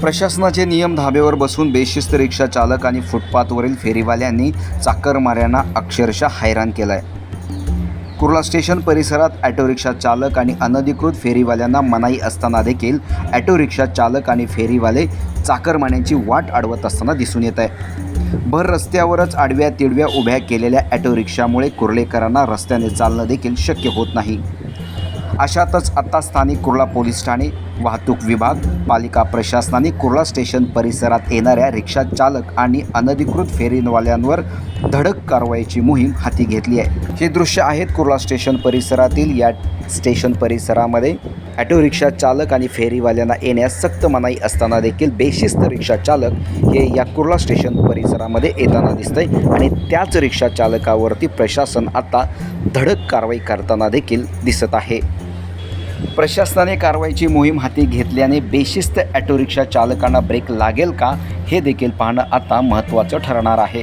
प्रशासनाचे नियम धाब्यावर बसून बेशिस्त रिक्षा चालक आणि फुटपाथवरील फेरीवाल्यांनी चाकरमाऱ्यांना अक्षरशः हैराण केलं आहे कुर्ला स्टेशन परिसरात ॲटो रिक्षा चालक आणि अनधिकृत फेरीवाल्यांना मनाई असताना देखील ॲटो रिक्षा चालक आणि फेरीवाले चाकरमान्यांची वाट अडवत असताना दिसून येत आहे. भर रस्त्यावरच आडव्या तिडव्या उभ्या केलेल्या ॲटो रिक्षामुळे कुर्लेकरांना रस्त्याने चालणं देखील शक्य होत नाही. अशातच आता स्थानिक कुर्ला पोलीस ठाणे वाहतूक विभाग पालिका प्रशासनाने कुर्ला स्टेशन परिसरात येणाऱ्या रिक्षा चालक आणि अनधिकृत फेरीवाल्यांवर धडक कारवाईची मोहीम हाती घेतली आहे. हे दृश्य आहेत कुर्ला स्टेशन परिसरातील या स्टेशन परिसरामध्ये. ॲटो रिक्षा चालक आणि फेरीवाल्यांना येण्यास सक्त मनाई असताना देखील बेशिस्त रिक्षा चालक हे या कुर्ला स्टेशन परिसरामध्ये येताना दिसतंय आणि त्याच रिक्षा चालकावरती प्रशासन आता धडक कारवाई करताना देखील दिसत आहे. प्रशासनाने कारवाईची मोहीम हाती घेतल्याने बेशिस्त ॲटो रिक्षा चालकांना ब्रेक लागेल का हे देखील पाहणं आता महत्त्वाचं ठरणार आहे.